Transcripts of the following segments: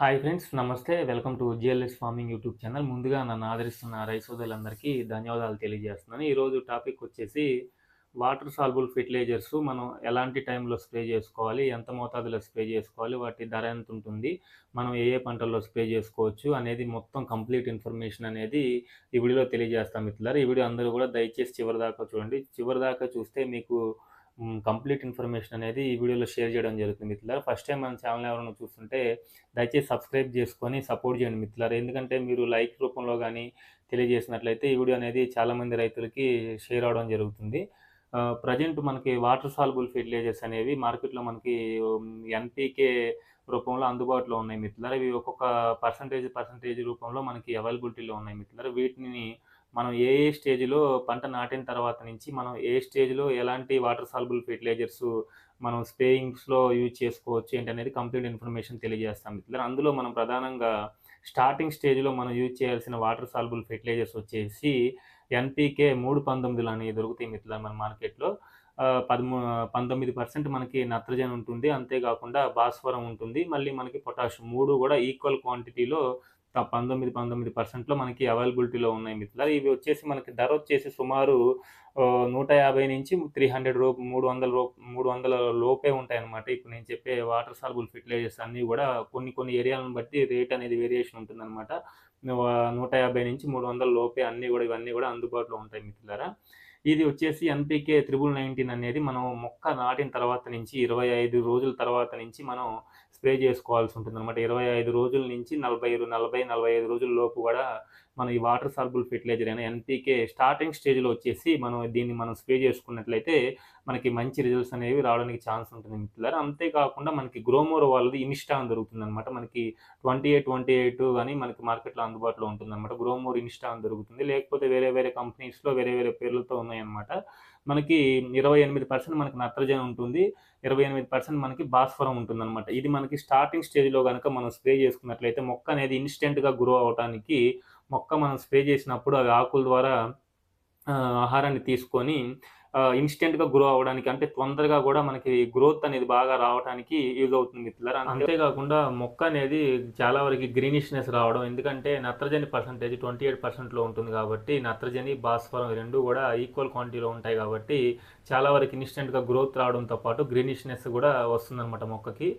Hi friends నమస్తే. Welcome to GLS farming YouTube channel. ముందుగా నన్ను ఆదరిస్తున్న రైసోదలందరికీ ధన్యవాదాలు తెలియజేస్తున్నాను. ఈరోజు టాపిక్ వచ్చేసి వాటర్ సాల్బుల్ ఫెర్టిలైజర్స్. మనం ఎలాంటి టైంలో స్ప్రే చేసుకోవాలి ఎంత మోతాదులో స్ప్రే చేసుకోవాలి వాటి ధర ఎంత ఉంటుంది మనం ఏ ఏ పంటల్లో స్ప్రే చేసుకోవచ్చు అనేది మొత్తం కంప్లీట్ ఇన్ఫర్మేషన్ అనేది ఈ వీడియోలో తెలియజేస్తాం మిత్రులారు. ఈ వీడియో అందరూ కూడా దయచేసి చివరి దాకా చూడండి. చివరి దాకా చూస్తే మీకు కంప్లీట్ ఇన్ఫర్మేషన్ అనేది ఈ వీడియోలో షేర్ చేయడం జరుగుతుంది మిత్రులారు. ఫస్ట్ టైం మన ఛానల్ ఎవరైనా చూస్తుంటే దయచేసి సబ్స్క్రైబ్ చేసుకొని సపోర్ట్ చేయండి మిత్రులారు. ఎందుకంటే మీరు లైక్ రూపంలో కానీ తెలియజేసినట్లయితే ఈ వీడియో అనేది చాలామంది రైతులకి షేర్ అవడం జరుగుతుంది. ప్రజెంట్ మనకి వాటర్ సాల్బుల్ ఫెర్టిలైజర్స్ అనేవి మార్కెట్లో మనకి ఎన్పీకే రూపంలో అందుబాటులో ఉన్నాయి మిత్రులారు. ఇవి ఒక్కొక్క పర్సంటేజ్ పర్సంటేజ్ రూపంలో మనకి అవైలబిలిటీలో ఉన్నాయి మిత్రులారు. వీటిని మనం ఏ ఏ స్టేజ్లో పంట నాటిన తర్వాత నుంచి మనం ఏ స్టేజ్లో ఎలాంటి వాటర్ సాల్బుల్ ఫెర్టిలైజర్స్ మనం స్ప్రేయింగ్స్లో యూజ్ చేసుకోవచ్చు ఏంటి అనేది కంప్లీట్ ఇన్ఫర్మేషన్ తెలియజేస్తాం మిత్రులు అందులో మనం ప్రధానంగా స్టార్టింగ్ స్టేజ్లో మనం యూజ్ చేయాల్సిన వాటర్ సాల్బుల్ ఫెర్టిలైజర్స్ వచ్చేసి ఎన్పీకే మూడు పంతొమ్మిదిలు అనేవి దొరుకుతాయి మిత్రులు మన మార్కెట్లో. పదమూ పంతొమ్మిది పర్సెంట్ మనకి నత్రజని ఉంటుంది. అంతేకాకుండా భాస్వరం ఉంటుంది. మళ్ళీ మనకి పొటాషియం మూడు కూడా ఈక్వల్ క్వాంటిటీలో పంతొమ్మిది పంతొమ్మిది పర్సెంట్లో మనకి అవైలబిలిటీలో ఉన్నాయి మిత్రులారు. ఇవి వచ్చేసి మనకి ధర వచ్చేసి సుమారు నూట యాభై నుంచి త్రీ హండ్రెడ్ రూప్ మూడు వందల రూ మూడు వందల లోపే ఉంటాయి అనమాట ఇప్పుడు నేను చెప్పే వాటర్ సాల్బుల్ ఫెర్టిలైజర్స్ అన్నీ కూడా కొన్ని కొన్ని ఏరియాలను బట్టి రేట్ అనేది వేరియేషన్ ఉంటుందన్నమాట. నూట యాభై నుంచి మూడు వందల లోపే అన్నీ కూడా ఇవన్నీ కూడా అందుబాటులో ఉంటాయి మిత్రులారా. ఇది వచ్చేసి ఎన్పికే త్రిబుల్ నైన్టీన్ అనేది మనం మొక్క నాటిన తర్వాత నుంచి ఇరవై ఐదు రోజుల తర్వాత నుంచి మనం స్ప్రే చేసుకోవాల్సి ఉంటుంది అనమాట ఇరవై ఐదు రోజుల నుంచి నలభై నలభై నలభై ఐదు రోజుల లోపు కూడా మనం ఈ వాటర్ సాల్బుల్ ఫెర్టిలైజర్ అయినా ఎన్పీకే స్టార్టింగ్ స్టేజ్లో వచ్చేసి మనం దీన్ని మనం స్ప్రే చేసుకున్నట్లయితే మనకి మంచి రిజల్ట్స్ అనేవి రావడానికి ఛాన్స్ ఉంటుంది మిత్రులారు అంతేకాకుండా మనకి గ్రోమోర్ వాళ్ళది ఇన్స్టా అని దొరుకుతుంది అనమాట మనకి ట్వంటీ ఎయిట్ ట్వంటీ ఎయిట్ కానీ మనకి మార్కెట్లో అందుబాటులో ఉంటుంది అనమాట గ్రోమోర్ ఇన్స్టా అని దొరుకుతుంది. లేకపోతే వేరే వేరే కంపెనీస్లో వేరే వేరే పేర్లతో ఉన్నాయన్నమాట. మనకి ఇరవై ఎనిమిది పర్సెంట్ మనకి నత్రజని ఉంటుంది. ఇరవై ఎనిమిది పర్సెంట్ మనకి భాస్వరం ఉంటుంది అనమాట ఇది మనకి స్టార్టింగ్ స్టేజ్లో కనుక మనం స్ప్రే చేసుకున్నట్లయితే మొక్క అనేది ఇన్స్టెంట్గా గ్రో అవడానికి మొక్క మనం స్ప్రే చేసినప్పుడు అవి ఆకుల ద్వారా ఆహారాన్ని తీసుకొని ఇన్స్టెంట్గా గ్రో అవ్వడానికి అంటే తొందరగా కూడా మనకి గ్రోత్ అనేది బాగా రావడానికి యూజ్ అవుతుంది మిత్రులారా. అంతేకాకుండా మొక్క అనేది చాలా వరకు గ్రీనిష్నెస్ రావడం ఎందుకంటే నత్రజని పర్సంటేజ్ ట్వంటీ ఎయిట్ పర్సెంట్లో ఉంటుంది కాబట్టి నత్రజని భాస్వరం రెండు కూడా ఈక్వల్ క్వాంటిటీలో ఉంటాయి కాబట్టి చాలా వరకు ఇన్స్టెంట్గా గ్రోత్ రావడంతో పాటు గ్రీనిష్నెస్ కూడా వస్తుందన్నమాట మొక్కకి.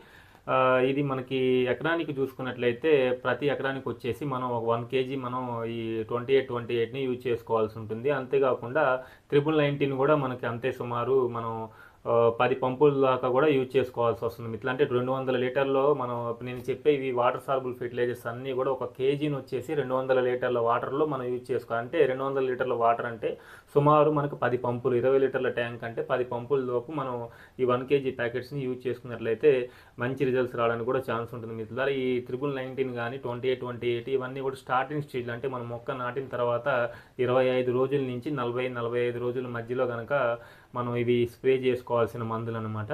ఇది మనకి ఎకరానికి చూసుకున్నట్లయితే ప్రతి ఎకరానికి వచ్చేసి మనం ఒక వన్ కేజీ మనం ఈ ట్వంటీ ఎయిట్ ట్వంటీ ఎయిట్ని యూజ్ చేసుకోవాల్సి ఉంటుంది. అంతేకాకుండా త్రిపుల్ నైన్టీన్ కూడా మనకి అంతే సుమారు మనం పది పంపుల దాకా కూడా యూజ్ చేసుకోవాల్సి వస్తుంది ఇట్లాంటి అంటే రెండు వందల లీటర్లో మనం నేను చెప్పే ఇవి వాటర్ సాల్బుల్ ఫెర్టిలైజర్స్ అన్నీ కూడా ఒక కేజీని వచ్చేసి రెండు వందల లీటర్ల వాటర్లో మనం యూజ్ చేసుకోవాలి. అంటే రెండు వందల లీటర్ల వాటర్ అంటే సుమారు మనకు పది పంపులు ఇరవై లీటర్ల ట్యాంక్ అంటే పది పంపుల లోపు మనం ఈ వన్ కేజీ ప్యాకెట్స్ని యూజ్ చేసుకున్నట్లయితే మంచి రిజల్ట్స్ రావడానికి కూడా ఛాన్స్ ఉంటుంది మిత్రులారా. ఈ త్రిబుల్ నైన్టీన్ కానీ ట్వంటీ ఎయిట్ ట్వంటీ ఎయిట్ ఇవన్నీ కూడా స్టార్టింగ్ స్టేజ్లో అంటే మనం మొక్క నాటిన తర్వాత ఇరవై ఐదు రోజుల నుంచి నలభై నలభై ఐదు రోజుల మధ్యలో కనుక మనం ఇవి స్ప్రే చేసుకోవాల్సిన మందులు అనమాట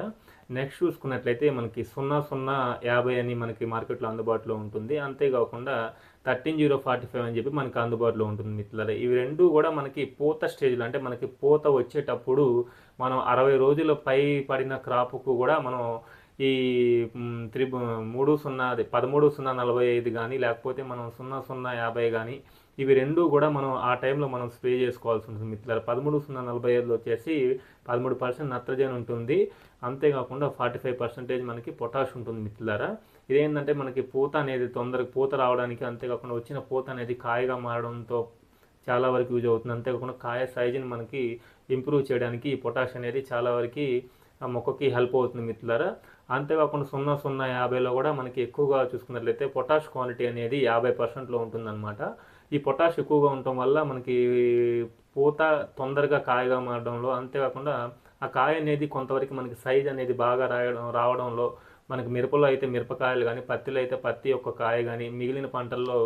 నెక్స్ట్ చూసుకున్నట్లయితే మనకి సున్నా సున్నా యాభై అని మనకి మార్కెట్లో అందుబాటులో ఉంటుంది. అంతేకాకుండా థర్టీన్ జీరో ఫార్టీ ఫైవ్ అని చెప్పి మనకి అందుబాటులో ఉంటుంది మిత్రులారా. ఇవి రెండు కూడా మనకి పూత స్టేజ్లో అంటే మనకి పూత వచ్చేటప్పుడు మనం అరవై రోజుల పై పడిన క్రాప్కు కూడా మనం ఈ త్రి మూడు సున్నా అది పదమూడు సున్నా నలభై ఐదు కానీ లేకపోతే మనం సున్నా సున్నా యాభై కానీ ఇవి రెండు కూడా మనం ఆ టైంలో మనం స్ప్రే చేసుకోవాల్సి ఉంటుంది. మిత్రులారా పదమూడు సున్నా నలభై ఐదులో వచ్చేసి పదమూడు పర్సెంట్ నత్రజని ఉంటుంది. అంతేకాకుండా ఫార్టీ ఫైవ్ పర్సెంటేజ్ మనకి పొటాష్ ఉంటుంది మిత్రులారా. ఇదేంటంటే మనకి పూత అనేది తొందరగా పూత రావడానికి అంతేకాకుండా వచ్చిన పూత అనేది కాయగా మారడంతో చాలా వరకు యూజ్ అవుతుంది. అంతేకాకుండా కాయ సైజుని మనకి ఇంప్రూవ్ చేయడానికి ఈ పొటాష్ అనేది చాలా వరకు మొక్కకి హెల్ప్ అవుతుంది మిత్రులారా. అంతేకాకుండా సున్నా సున్నా యాభైలో కూడా మనకి ఎక్కువగా చూసుకున్నట్లయితే పొటాష్ క్వాలిటీ అనేది యాభై పర్సెంట్లో ఉంటుందన్నమాట. ఈ పొటాష్ ఎక్కువగా ఉండటం వల్ల మనకి పూత తొందరగా కాయగా మారడంలో అంతేకాకుండా ఆ కాయ అనేది కొంతవరకు మనకి సైజ్ అనేది బాగా రాయడం రావడంలో మనకి మిరపలో అయితే మిరపకాయలు కానీ పత్తిలో అయితే పత్తి యొక్క కాయ కానీ మిగిలిన పంటల్లో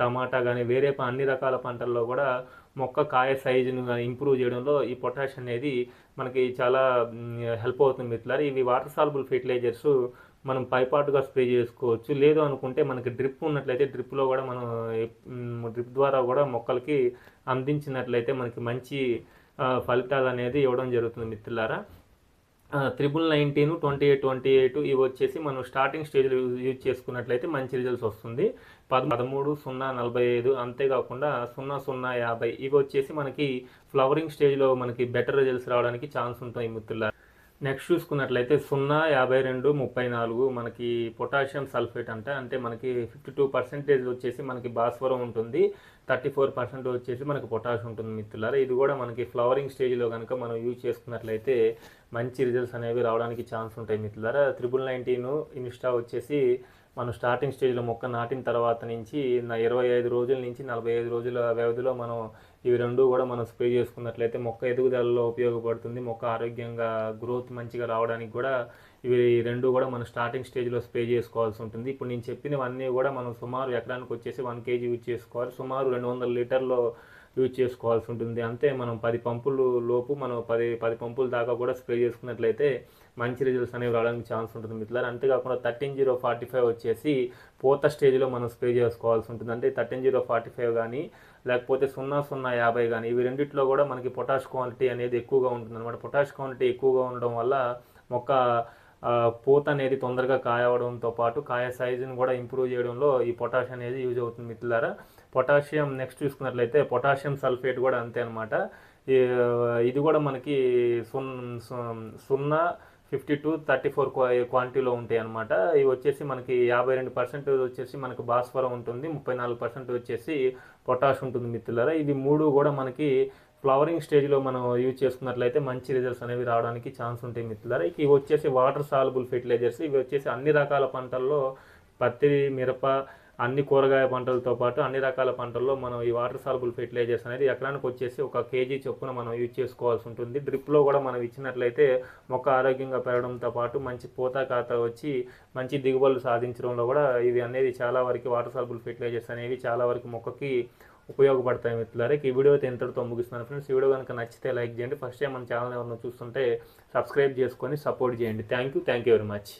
టమాటా కానీ వేరే అన్ని రకాల పంటల్లో కూడా మొక్క కాయ సైజును ఇంప్రూవ్ చేయడంలో ఈ పొటాష్ అనేది మనకి చాలా హెల్ప్ అవుతుంది మిత్రులారు. ఇవి వాటర్ సాల్బుల్ ఫెర్టిలైజర్స్ మనం పైపాటుగా స్ప్రే చేసుకోవచ్చు. లేదు అనుకుంటే మనకి డ్రిప్ ఉన్నట్లయితే డ్రిప్లో కూడా మనం డ్రిప్ ద్వారా కూడా మొక్కలకి అందించినట్లయితే మనకి మంచి ఫలితాలు అనేది ఇవ్వడం జరుగుతుంది మిత్రులారా. Triple nineteen twenty eight twenty eight ఇవి వచ్చేసి మనం స్టార్టింగ్ స్టేజ్లో యూజ్ చేసుకున్నట్లయితే మంచి రిజల్ట్స్ వస్తుంది. పద పదమూడు సున్నా నలభై ఐదు అంతేకాకుండా సున్నా సున్నా యాభై ఇవి వచ్చేసి మనకి ఫ్లవరింగ్ స్టేజ్లో మనకి బెటర్ రిజల్ట్స్ రావడానికి ఛాన్స్ ఉంటాయి మిత్రుల నెక్స్ట్ చూసుకున్నట్లయితే సున్నా యాభై రెండు ముప్పై నాలుగు మనకి పొటాషియం సల్ఫేట్ అంటే. అంటే మనకి ఫిఫ్టీ టూ పర్సెంటేజ్ వచ్చేసి మనకి భాస్వరం ఉంటుంది. థర్టీ ఫోర్ పర్సెంట్ వచ్చేసి మనకి పొటాష్ ఉంటుంది మిత్రులారా. ఇది కూడా మనకి ఫ్లవరింగ్ స్టేజ్లో కనుక మనం యూజ్ చేసుకున్నట్లయితే మంచి రిజల్ట్స్ అనేవి రావడానికి ఛాన్స్ ఉంటాయి మిత్రులారా. త్రిబుల్ నైన్టీన్ ఇన్స్టా వచ్చేసి మనం స్టార్టింగ్ స్టేజ్లో మొక్క నాటిన తర్వాత నుంచి ఇరవై ఐదు రోజుల నుంచి నలభై ఐదు రోజుల వ్యవధిలో మనం ఇవి రెండు కూడా మనం స్ప్రే చేసుకున్నట్లయితే మొక్క ఎదుగుదలలో ఉపయోగపడుతుంది. మొక్క ఆరోగ్యంగా గ్రోత్ మంచిగా రావడానికి కూడా ఇవి రెండు కూడా మనం స్టార్టింగ్ స్టేజ్లో స్ప్రే చేసుకోవాల్సి ఉంటుంది. ఇప్పుడు నేను చెప్పినవన్నీ కూడా మనం సుమారు ఎకరానికి వచ్చేసి వన్ కేజీ యూజ్ చేసుకోవాలి. సుమారు రెండు వందల లీటర్లో యూజ్ చేసుకోవాల్సి ఉంటుంది. అంతే మనం పది పంపులు లోపు మనం పది పది పంపుల దాకా కూడా స్ప్రే చేసుకున్నట్లయితే మంచి రిజల్ట్స్ అనేవి రావడానికి ఛాన్స్ ఉంటుంది మిత్రులారు. అంతేకాకుండా థర్టీన్ జీరో ఫార్టీ ఫైవ్ వచ్చేసి పూత స్టేజ్లో మనం స్ప్రే చేసుకోవాల్సి ఉంటుంది. అంటే థర్టీన్ జీరో ఫార్టీ ఫైవ్ కానీ లేకపోతే సున్నా సున్నా యాభై కానీ ఇవి రెండిట్లో కూడా మనకి పొటాష్ క్వాంటిటీ అనేది ఎక్కువగా ఉంటుంది అనమాట పొటాష్ క్వాంటిటీ ఎక్కువగా ఉండడం వల్ల మొక్క పూత అనేది తొందరగా కాయవడంతో పాటు కాయ సైజుని కూడా ఇంప్రూవ్ చేయడంలో ఈ పొటాష్ అనేది యూజ్ అవుతుంది మిత్రులారా. పొటాషియం నెక్స్ట్ చూసుకున్నట్లయితే పొటాషియం సల్ఫేట్ కూడా అంతే అనమాట ఇది కూడా మనకి సున్ సున్నా ఫిఫ్టీ టు థర్టీ ఫోర్ క్వాంటిటీలో ఉంటాయి అనమాట ఇవి వచ్చేసి మనకి యాభై రెండు పర్సెంట్ వచ్చేసి మనకి భాస్వరం ఉంటుంది ముప్పై నాలుగు పర్సెంట్ వచ్చేసి పొటాష్ ఉంటుంది మిత్రులారా. ఇది మూడు కూడా మనకి ఫ్లవరింగ్ స్టేజ్లో మనం యూజ్ చేసుకున్నట్లయితే మంచి రిజల్ట్స్ అనేవి రావడానికి ఛాన్స్ ఉంటాయి మిత్రులారా. ఇవి వచ్చేసి వాటర్ సాల్బుల్ ఫెర్టిలైజర్స్. ఇవి వచ్చేసి అన్ని రకాల పంటల్లో పత్తి మిరప అన్ని కూరగాయ పంటలతో పాటు అన్ని రకాల పంటల్లో మనం ఈ వాటర్ సాల్బుల్ ఫెర్టిలైజర్స్ అనేది ఎకరానికి వచ్చేసి ఒక కేజీ చొప్పున మనం యూజ్ చేసుకోవాల్సి ఉంటుంది. డ్రిప్లో కూడా మనం ఇచ్చినట్లయితే మొక్క ఆరోగ్యంగా పెరగడంతో పాటు మంచి పూత కాత వచ్చి మంచి దిగుబడులు సాధించడంలో కూడా ఇవి అనేది చాలా వరకు వాటర్ సాల్బుల్ ఫెర్టిలైజర్స్ అనేవి చాలా వరకు మొక్కకి ఉపయోగపడతాయి మిత్రులారా ఈ వీడియో అయితే ఇంతటితో ముగిస్తున్నాను ఫ్రెండ్స్. ఈ వీడియో కనుక నచ్చితే లైక్ చేయండి. ఫస్ట్ టైం మన ఛానల్ ఎవరైనా చూస్తుంటే సబ్స్క్రైబ్ చేసుకొని సపోర్ట్ చేయండి. Thank you thank you very much.